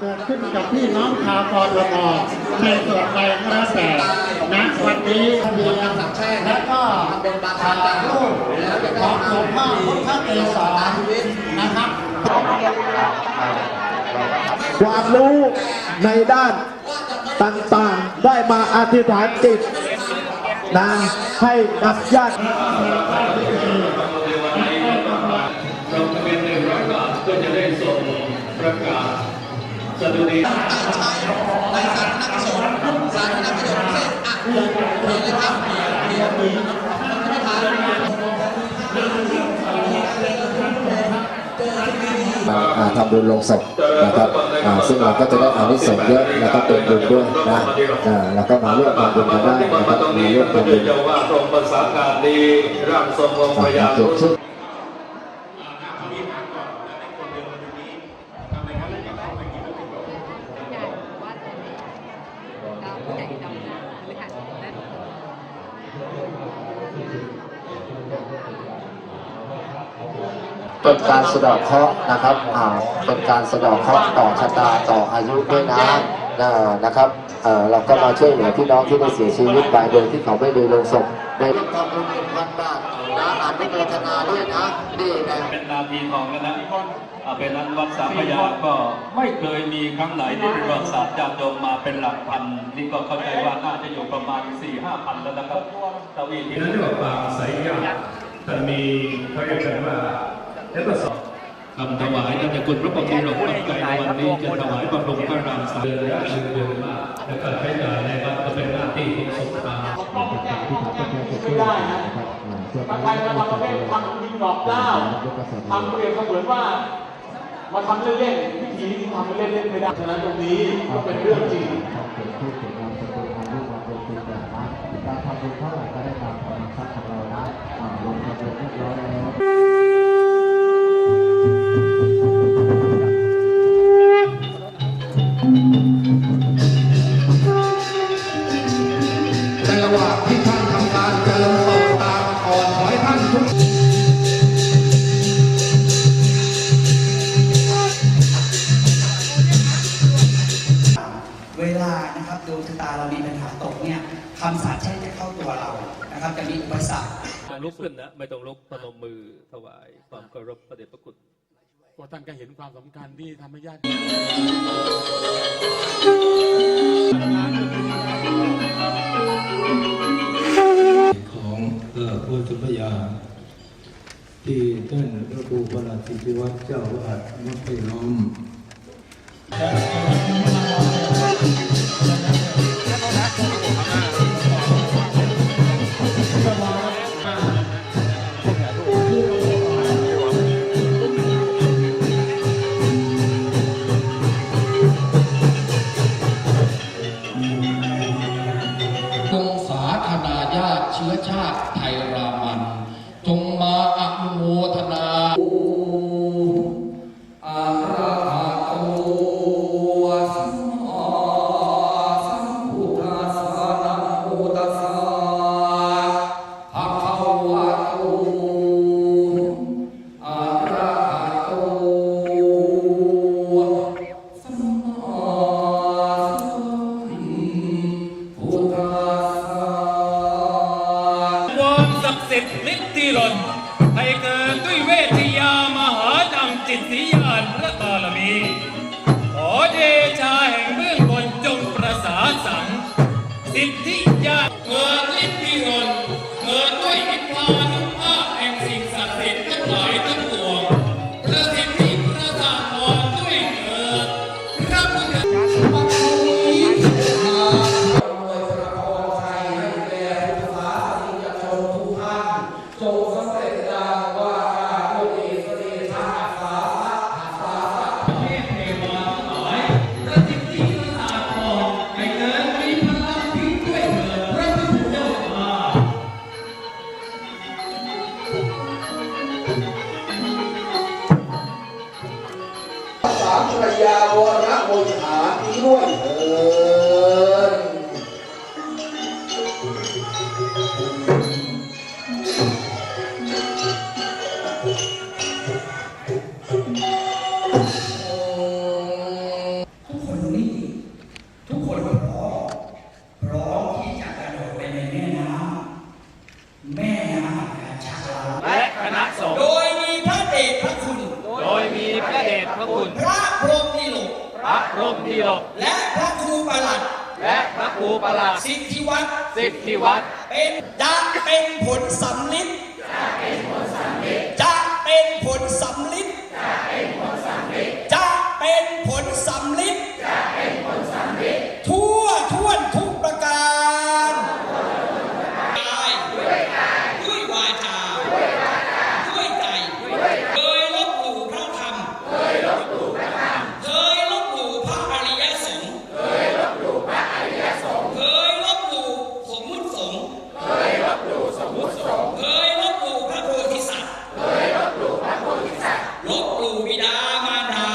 เกิดขึ้นกับพี่น้องชาวกรทมในส่วนใดก็แล้วแต่ณวันนี้เรียนและก็ถ่ายรูปของหลวงพ่อพุทธเกศรนะครับ ความรู้ในด้านต่างๆได้มาอธิษฐานจิตนะให้กับญาติเระกาศ ทะเบียนหนึ่งร้อยบาทก็จะได้ส่งประกาศสดุดีมาอ่าทำบุญลงศพนะครับอ่าซึ่งเราก็จะได้อานิสงส์เยอะแล้วก็เป็นบุญด้วยนะอ่าแล้วก็มาร่วมทำบุญกันได้มานะครับต้องมามีร่วมพระทำบุญเจ้าว่าตรงภาษาการดีร่างทรงองค์พญา เป็นการสะดอกเคราะห์นะครับอ่าเป็นการสะดอกเคราะห์ต่อชะตาต่ออายุด้วยนะนะนะครับเอ่อเราก็มาช่วยเหลือพี่น้องที่ได้เสียชีวิตไปโดยที่เขาไม่ได้ลงศพในทำบุญหนึ่งพันบาทนะอนุโมทนาด้วยนะนี่นะเป็นนาทีทองแล้วนะอาเป็นนั้นวัดสามพยาก็ไม่เคยมีครั้งไหนที่ประวัติศาสตร์ญาติโยมมาเป็นหลักพันนี่ก็เข้าใจว่าน่าจะอยู่ประมาณ4ี่ห้าพันแล้วนะครับตาอีที่นั่นเรียกว่าปางสายยาแต่มีเขาเรียกกันว่า แล้วก็สอบคำถวายนั่นแต่คุณพระปกเกล้าปัจจัยในวันนี้จะถวายบำรุงพระรามสามเดือนละหนึ่งเดือนมากแล้วก็ใช้จ่ายในวัดก็เป็นหน้าที่ของสงฆ์ตามไม่ได้นะบางใครมาทำประเภททำยิงดอกเจ้าทำเปรียบเสมือนว่ามาทำเล่นๆวิธีที่ทำเล่นๆไม่ได้ฉะนั้นตรงนี้ก็เป็นเรื่องจริงการทำบุญเท่าไหร่ นะครับดวงชะตาเรามีปัญหาตกเนี่ยคำสาปแช่งจะเข้าตัวเรานะครับ จะมีอุปสรรคลุกขึ้นนะไม่ต้องลุกพนมมือถวายความเคารพพระเดชพระคุณก็ท่านก็เห็นความสำคัญที่ทำให้ญาติของเอ่อพระสุพยา ที่ท่านพระครูประหลัดสิทธิวัฒน์เจ้าอาวาดวัดไผ่ล้อม สิทธิญาเกิดฤทธิรนเกิดด้วยอิทธานุภาพแห่งสิ่งศักดิ์สิทธิ์ทั้งหลายทั้งปวงประสิทธิประสาทพรด้วยเกิดพระพุทธสาามชยาวรโมยหานี้ด้วยเออ ประหลัดสิทธิวัฒน์สิทธิวัฒน์เป็นจะเป็นผลสำลิดจะเป็นผลสำลิดจะเป็นผลสำลิดทั่วท่วนทุกประการกายด้วยวาจาด้วยใจเคยลบหลู่พระธรรมเคยลบหลู่พระพระอริยสงฆ์เคยลบหลู่สมมุติสงฆ์ เคยลบหลู่พระโพธิสัตว์ เคยลบหลู่พระโพธิสัตว์ ลบหลู่บิดามารดา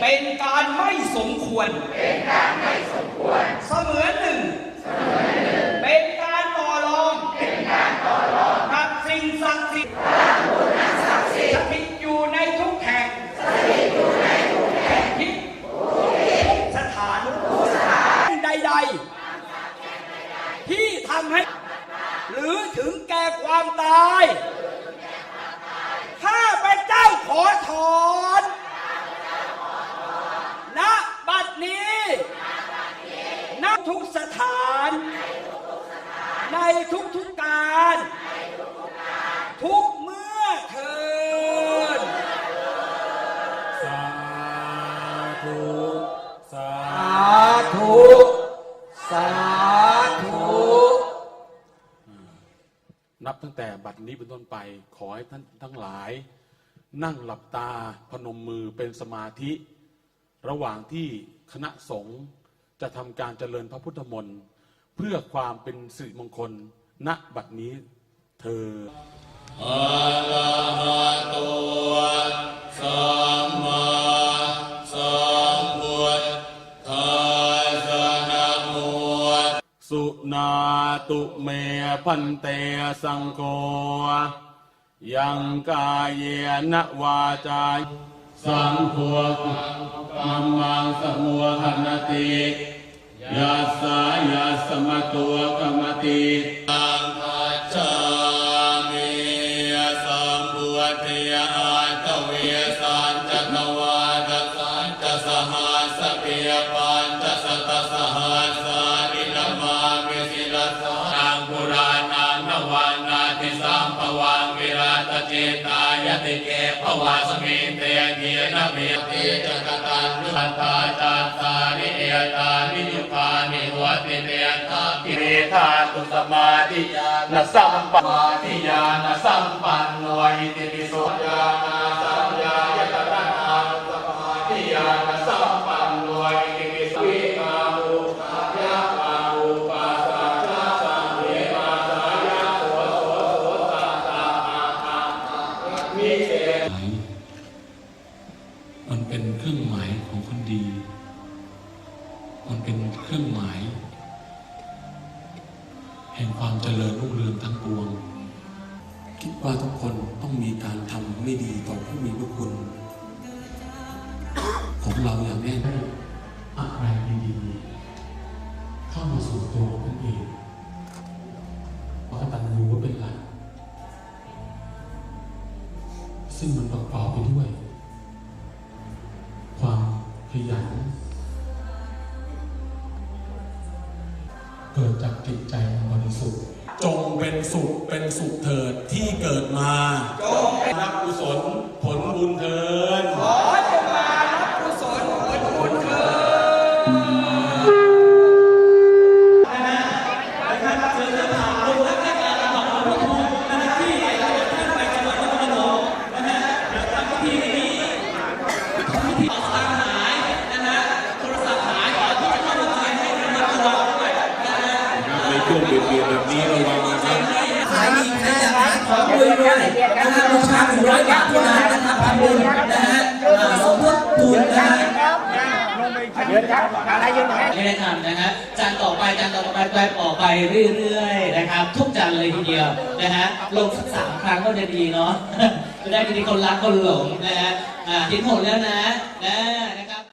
เป็นการไม่สมควร เป็นการไม่สมควร เสมือนหนึ่ง เป็นการต่อรอง เป็นการต่อรองกับสิ่งศักดิ์สิทธิ์สถิตอยู่ในทุกแห่งสถิตอยู่ในทุกแห่งที่ทุกสถานใดๆ ที่ทำให้ หรือถึงแก่ความตาย ข้าพเจ้าขอถอนณบัดนี้ณ ทุกสถาน ในทุกทุกๆการ ทุกเมื่อเทินสาธุสาสาธุสาธุนับตั้งแต่บัดนี้เป็นต้นไปขอให้ท่านทั้งหลาย นั่งหลับตาพนมมือเป็นสมาธิ ระหว่างที่คณะสงฆ์ จะทำการเจริญพระพุทธมนต์เพื่อความเป็นสิริมงคลณบัดนี้เธออะระหะโตสัมมาสัมพุทธัสสะนะโมสุนาตุเมพันเตสังโฆยังกายเยนะวาจาสังโฆ กัมมังสมุหนติยาสายาสมตัวกรรมติตา ภวาสมิเตเกียนะเมติจักตันยุตตาจัตตานิเอตานิยุคานิหัวติเตตากิริธาตุสมาธิยานะสัมปันมาธิยานะสัมปันโนอิติปิโสญาณสัมยา มันเป็นเครื่องหมายของคนดี มันเป็นเครื่องหมาย แห่งความเจริญรุ่งเรืองทั้งปวง คิดว่าทุกคนต้องมีการทำไม่ดีต่อผู้มีพระคุณ ของเราอย่าง เกิดจากจิตใจบริสุทธิ์จงเป็นสุขเป็นสุขเถิดที่เกิดมาจงรับกุศลผลบุญเถิด ไม่ได้ทำนะฮะจานต่อไปจานต่อไปไปต่อไปเรื่อยๆนะครับ ทุกจานเลยทีเดียวนะฮะลงสักสามครั้งก็จะดีเนาะจะได้มีคนรักคนหลงนะฮะอ่าทิ้งหมดแล้วนะนะนะครับ